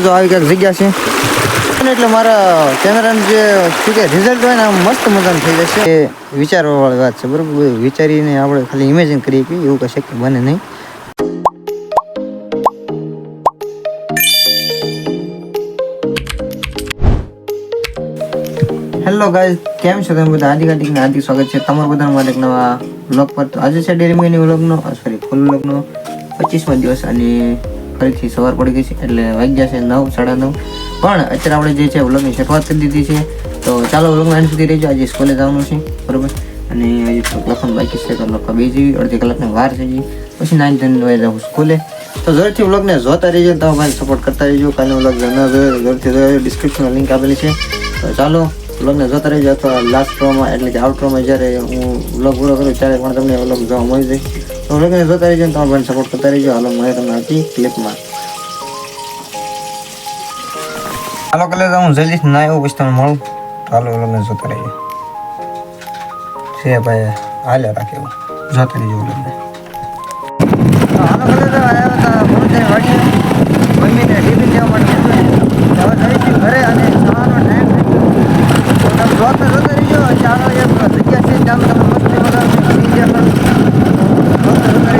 જો આવી ક્યાંક જગ્યા છે. એટલે મારા કેમેરાનું જે શું કે રિઝલ્ટ હોય ને આમ મસ્ત મજાનું થઈ જશે. એ વિચારવાવાળી વાત છે, બરાબર? બધું વિચારીને આપણે ખાલી ઇમેજિન કરીએ કે એવું કંઈ શક્ય બને નહીં. હેલો ગાઈઝ કેમ છો તમે બધા? હાર્દિક હાર્દિક હાર્દિક સ્વાગત છે. તમારું બધા માટે એક નવા વ્લોગ પર. તો આજે છે ડેરી મહિની વ્લોગનો સોરી ફૂલ વ્લોગનો પચીસમો દિવસ અને ફરીથી સવાર પડી ગઈ છે એટલે વાગ્યા છે નવ, સાડા નવ. પણ અત્યારે આપણે જે છે વ્લોગની શરૂઆત કરી દીધી છે. તો ચાલો વ્લોગમાં એન્ડ સુધી રહેજો. આજે સ્કૂલે જવાનું છે, બરોબર? અને હજી થોડુંક લખવાનું બાકી છે, તો લખવા બે જેવી, અડધી કલાકની વાર છે પછી નાઇન ટેન વાગે જાઉં સ્કૂલે તો જરૂરથી વ્લોગને જોતા રહેજો તમે ભાઈ સપોર્ટ કરતા રહેજો. કાલે વ્લોગ ન જોયો જરૂરથી જોયો ડિસ્ક્રિપ્શનમાં લિંક આપેલી છે. તો ચાલો વ્લોગને જોતા રહેજો. અથવા લાસ્ટ પ્રોમાં એટલે કે આઉટરોમાં જ્યારે હું વ્લોગ પૂરો કરું, ત્યારે પણ તમને વ્લોગ જોવા મળી જાય. તો વ્લોગને જોતા રહેજો અને તમે સપોર્ટ કરતા રહેજો. હાલો મળે તમને હતી ક્લિપમાં હાલો કલે હું જલ્દી ના એવું પછી તમને મળું. હાલો વ્લોગને જોતા રહેજો. છે ભાઈ હાલ્યા રાખે એવું. જોતા રહેજો વ્લોગને હાલો કલે તો આવ્યા હતા થઈ વાગી મમ્મીને ટિફિન ઘરે અને તમે જોતા જોતા રહીજો. ચાલો, એક જગ્યા છે ચાલો તમે મસ્તી મજા પી ગયા જોતા જોતા રહીજો તો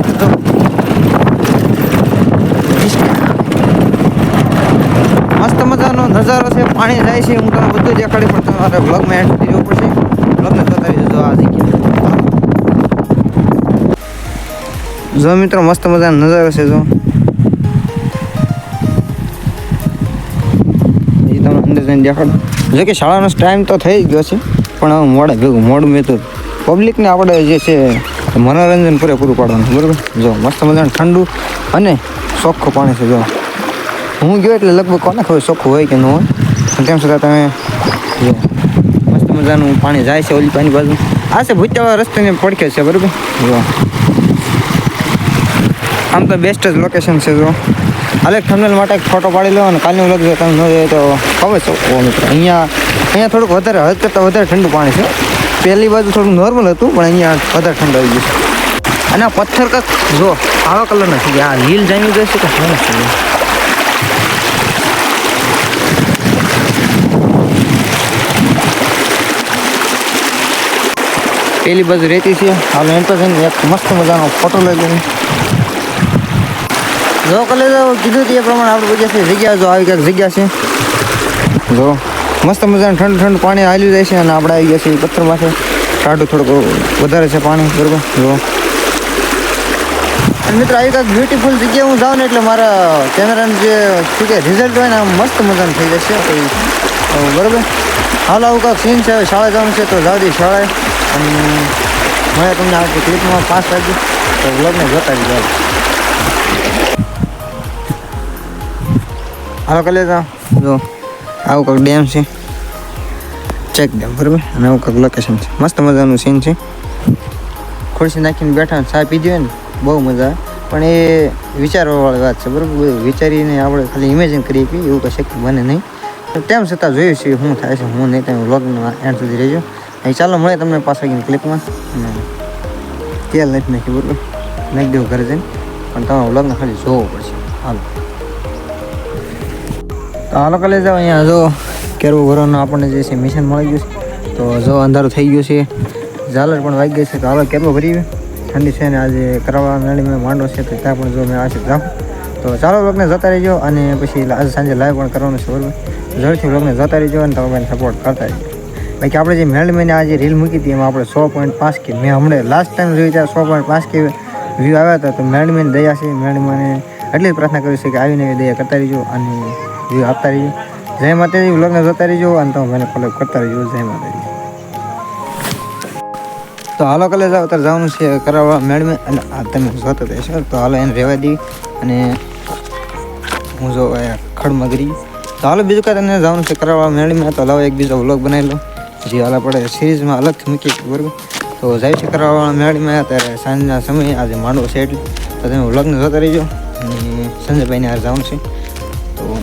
મસ્ત મજાનો નજારો છે, પાણી જાય છે, હું તમને બધું દેખાડી પણ તમારે બ્લોગમાં એડ કરી જોવું પડશે. બ્લોગને બતાવી રહીજો જો આ જગ્યા જો મિત્રો, મસ્ત મજાનો નજારો છે, જો. એ તમને અંદર જઈને દેખાડો. જો શાળાનો ટાઈમ તો થઈ ગયો છે, પણ મોડે ભેગું મોડું મેં તો પબ્લિકને આપણે જે છે મનોરંજન પૂરેપૂરું પાડવાનું બરાબર? જો, મસ્ત મજાનું ઠંડુ અને ચોખ્ખું પાણી છે, જો. હું ગયો એટલે લગભગ કોને ખબર ચોખ્ખું હોય કે ન હોય. પણ તેમ છતાં તમે, જો, મસ્ત મજાનું પાણી જાય છે ઓલી પાણી બાજુ. આ છે ભૂચાવા રસ્તે પડખે છે, બરાબર? જો. આમ તો બેસ્ટ જ લોકેશન છે, જો. હાલે થંબનેલ માટે ફોટો પાડી લો અને કાલની વ્લોગ તમે ન જોઈએ તો ખબર છે. અહીંયા અહીંયા થોડુંક વધારે, હદ કરતાં વધારે ઠંડુ પાણી છે. પહેલી બાજુ થોડું નોર્મલ હતું, પણ અહીંયા વધારે ઠંડ આવી ગયું અને આ પથ્થર કાંક, જો, આવા કલર નથી. આ લીલ જામી છે કે શું નથી? પેલી બાજુ રેતી છે. હાલ, એમ તો જઈને એક મસ્ત મજાનો ફોટો લઈ લઈને જો કલે કીધું તે પ્રમાણે આપણે બધા જગ્યા જો આવી ક્યાંક જગ્યા છે. જો મસ્ત મજાનું ઠંડુ ઠંડુ પાણી આવી જાય છે અને આપણે આવી ગયા છીએ પથ્થર પાસે ટાટું થોડુંક વધારે છે પાણી, બરોબર? જો. મિત્રો, આવી કાંઈક બ્યુટીફુલ જગ્યાએ હું જાઉં ને એટલે મારા કેમેરાનું જે શું કે રિઝલ્ટ હોય ને આમ મસ્ત મજાનું થઈ જશે. બરાબર? હાલ, આવું કાંઈક સીન છે. શાળા જવાનું છે તો જાવ શાળાએ. અને મળે તમને આવતી ક્લિપમાં પાસ વાગી તો બ્લોગને જોતા જ જાઓ હાલો કલે જાઓ જો. આવું કંઈક ડેમ છે. ચેક ડેમ બરાબર? અને આવું કંઈક લોકેશન છે. મસ્ત મજાનું સીન છે. ખુરશી નાખીને બેઠા ચા પીધી હોય ને, બહુ મજા આવે. પણ એ વિચારવાવાળી વાત છે, બરાબર? વિચારીને આપણે ખાલી ઇમેજિન કરીએ કે એવું કંઈ શક્ય બને નહીં. તેમ છતાં જોયું છે શું થાય છે, હું નહીં તમે વ્લોગનો એન્ડ સુધી રહેજો. અહીં ચાલો મળે તમને પાછા ગઈને ક્લિપમાં અને તેલ નથી નાખ્યું, બરાબર? નાખી દેવું ઘરે જઈને. પણ તમારું વ્લોગને ખાલી જોવો પડશે. હાલો. તો હાલો કાલે જાઓ અહીંયા. જો કેરવું ભરવાનું આપણને જે છે મિશન મળી ગયું છે. તો જો અંધારું થઈ ગયું છે. ઝાલર પણ વાગી ગઈ છે. તો હાલો કેરવો ભરી ઠંડી છે ને આજે કરાવવા મેળીમાં માંડો છે. તો ત્યાં પણ જો મેં આજે જાઉં. તો ચાલો બ્લોગને જતા રહેજો અને પછી આજે સાંજે લાઈવ પણ કરવાનું છે બરાબર. જરૂરથી બ્લોગને જતા રહેજો અને તમે સપોર્ટ કરતા રહેજો. બાકી આપણે જે મેળ મહિને આજે રીલ મૂકી હતી એમાં આપણે સો પોઈન્ટ પાંચ કે, મેં હમણાં લાસ્ટ ટાઈમ જોયું ત્યાં સો પોઈન્ટ પાંચ કે વ્યૂ આવ્યા હતા. તો મેળમીની દયા છે. મેળમાને એટલી જ પ્રાર્થના કરી છે કે આવીને દયા કરતા રહીજો અને વ્યૂ આપતા રહીજો જય માતાજી, વ્લોગને જોતા રહીજો અને તમે મને ફોલો કરતા રહીજો. જય માતાજી. તો હાલો કલે જાવ અત્યારે જવાનું છે કરાવવા મેળવે અને આ તમે જોતા રહેશો તો હાલો એને રહેવા દી અને હું જો ખડમાં કરી તો હાલો બીજું કાંઈ તમને જવાનું છે કરાવવા મેળમે. તો લાવો એક બીજો વ્લોગ બનાવી લો જે હાલ આપણે સિરીઝમાં અલગ મૂકીએ બરાબર? તો જાય છે કરાવવા મેળીમાં. અત્યારે સાંજના સમયે, આજે માંડવો છે એટલે. તો તમે વ્લોગને જોતા રહીજો. અને સંજયભાઈને હારે જવાનું છે.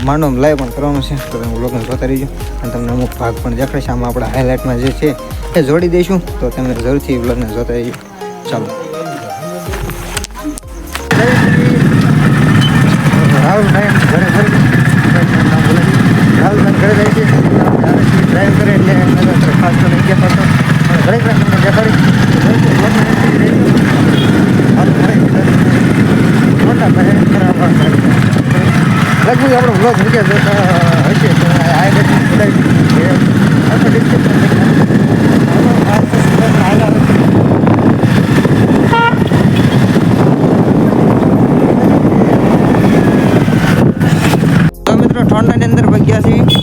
માંડો લાઈવ પણ કરવાનું છે. તો તમે બ્લોગને જોતા રહીજો. અને તમને અમુક ભાગ પણ દેખાડશે આમાં આપણા હાઇલાઇટમાં જે છે, એ જોડી દઈશું. તો તમે જરૂરથી બ્લોગને જોતા રહીજો. ચાલો. રાહુલભાઈ ઘરે રાહુલભાઈ ઘરે જાય છે ડ્રાઈવ કરે એટલે ખાસ કરીને કે પડતો ઘરે આપણો બ્લોગ નીચે જોતા હશે તો આ બધી બોલાવી આપણે ડિસ્ક્રિપ્શન તો મિત્રો ઠંડાની અંદર ભગ્યા છીએ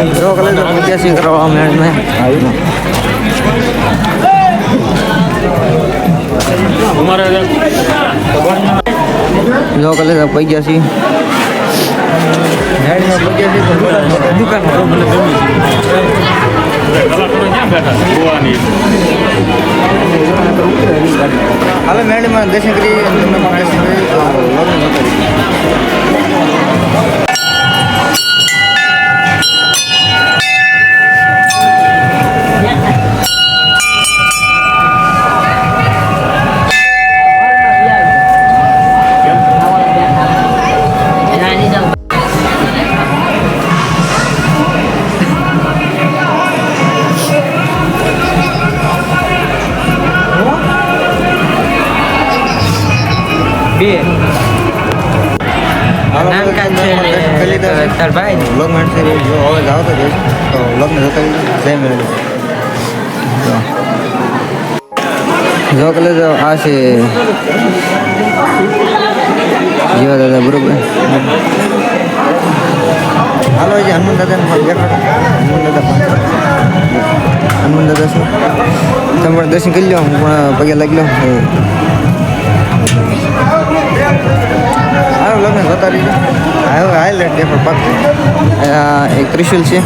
જો કલે તો પચાસી કરવા જો મેળમાં પચાસી તો દુકાનમાં હાલો મેળમાં દર્શન કરી દર્શન કરી તાર ભાઈ ને? વ્લોગમાં છે જો હવે આવતો જ જઈશ તો વ્લોગને જોતા. જય મેળવી. જો. કલે જો, આ છે જીવા દાદા બરોબર. હાલો જે હનુમાન દાદાને હનુમાન દાદા હનુમાન દાદા શું? તમે પણ દર્શન કરી લો, હું પણ પગે લાગી લો હાલો, લગ્ન જોતા રહ્યું હા હાઈલાઇટ દેખો પાક આ, એક ત્રિશુલ છે.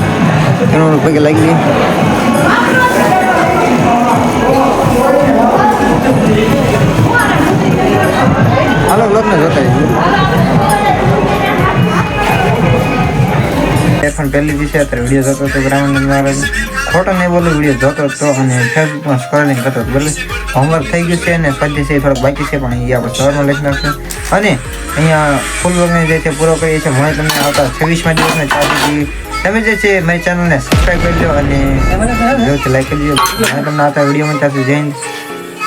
એનો પગે લાગી ગઈ. હાલો, લગ્ન જોતા પણ પહેલી દિવસે અત્યારે વીડિયો જોતો હતો, બ્રાહ્મણ મહારાજ. ખોટો નહીં બોલું, વીડિયો જોતો હતો અને ફેસબુકમાં સ્ક્રોલિંગ કરતો હતો બરાબર હોમવર્ક થઈ ગયું છે અને સ્વાધ્યાય છે થોડોક બાકી છે, પણ એ આપણે સવારમાં લખી નાખશું. અને અહીંયા ફૂલ વર્ગને જે છે પૂરો કરીએ છીએ. મને તમને આવતા છવ્વીસમાં દિવસને દીધી તમે જે છે મારી ચેનલને સબસ્ક્રાઈબ કરી લો અને જરૂરથી લાઈક કરી દો મને તમને આવતા વિડીયોમાં ત્યાંથી જઈને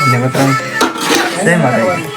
અને મિત્રો જય માતાજી.